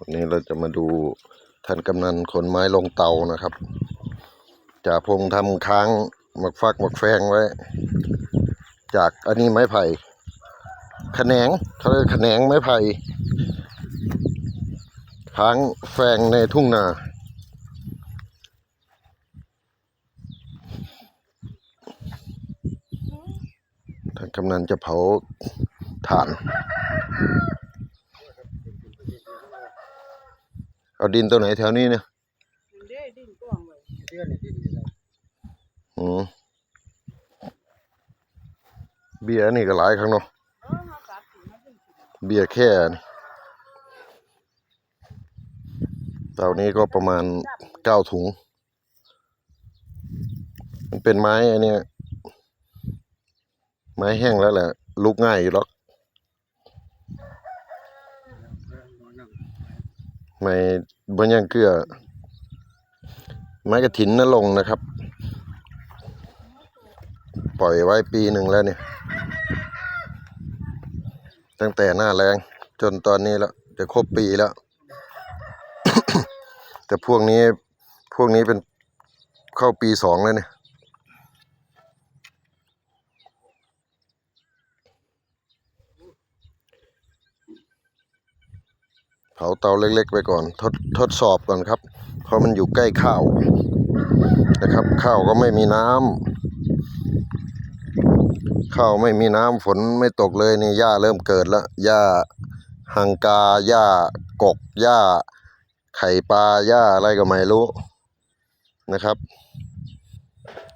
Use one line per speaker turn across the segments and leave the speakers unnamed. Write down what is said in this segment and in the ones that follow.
วันนี้เราจะมาดูท่านกำนันขนไม้ลงเตานะครับจ่าพงทำค้างหมักฟักหมักแฟงไว้ จากอันนี้ไม้ไผ่ขแขนงเขาเรียกแขนงไม้ไผ่ค้างแฟงในทุ่งนาท่านกำนันจะเผาถ่าน เอาดินตัวไหนแถวนี้เนี่ย
เด้ดิ้นกว้างไว้
เชื่อในดินนี่แหละ
อืมเบียร์นี่ก็หลายครั้งเนาะ
เบี
ยร์แค่นี่เตานี้ก็ประมาณเก้าถุง มันเป็นไม้อันนี้ไม้แห้งแล้วแหละลุกง่ายอยู่หรอก ไม้บนยังเกลือ ไม้กระถินนลงนะครับ ปล่อยไว้ปีหนึ่งแล้วเนี่ย ตั้งแต่หน้าแรงจนตอนนี้แล้วจะครบปีแล้ว แต่พวกนี้พวกนี้เป็นเข้าปีสองแล้วเนี่ย เผาเตาเล็กๆ ไปก่อน ทดทดสอบก่อนครับ เพราะมันอยู่ใกล้ข้าวนะครับ ข้าวก็ไม่มีน้ำข้าวไม่มีน้ำฝนไม่ตกเลยนี่หญ้าเริ่มเกิดแล้วหญ้าหังกาหญ้ากกหญ้าไข่ปลาหญ้าอะไรก็ไม่รู้นะครับ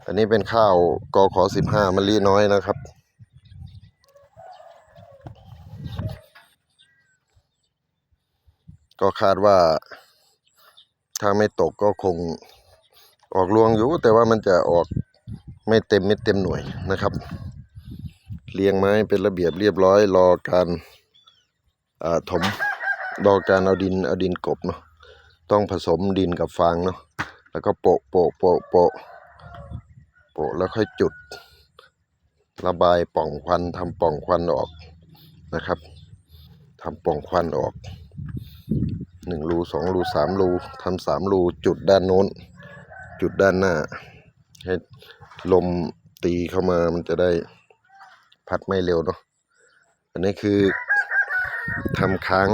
อันนี้เป็นข้าวกขอสิบห้ามะลิน้อยนะครับ ก็คาดว่าถ้าไม่ตกก็คงออกรวงอยู่ แต่ว่ามันจะออกไม่เต็มเม็ดเต็มหน่วยนะครับเรียงไม้เป็นระเบียบเรียบร้อย รอการถมรอการเอาดินเอาดินกบเนาะต้องผสมดินกับฟางเนาะแล้วก็โปะโปะโปะโปะโปะแล้วค่อยจุด ระบายป่องควันทำป่องควันออกนะครับทำป่องควันออก หนึ่งรูสองรูสามรูทำสามรูจุดด้านโน้น จุดด้านหน้า ให้ลมตีเข้ามามันจะได้พัดไม่เร็วเนาะอันนี้คือทำค้าง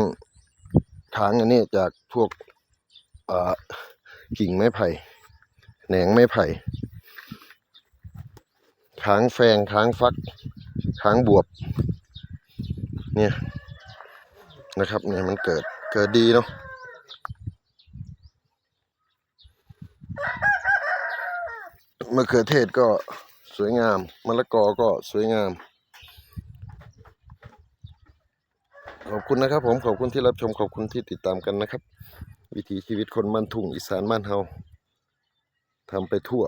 ค้างอันนี้จากพวกกิ่งไม้ไผ่แหนงไม้ไผ่ค้างแฟงค้างฟักค้างบวบ เนี่ยนะครับเนี่ยมันเกิด กิดดีเนาะมะเขือเทศก็สวยงามมะละกอก็สวยงาม ขอบคุณนะครับ ผมขอบคุณที่รับชมขอบคุณที่ติดตามกันนะครับ วิถีชีวิตคนบ้านทุ่งอีสานบ้านเฮาทำไปทั่ว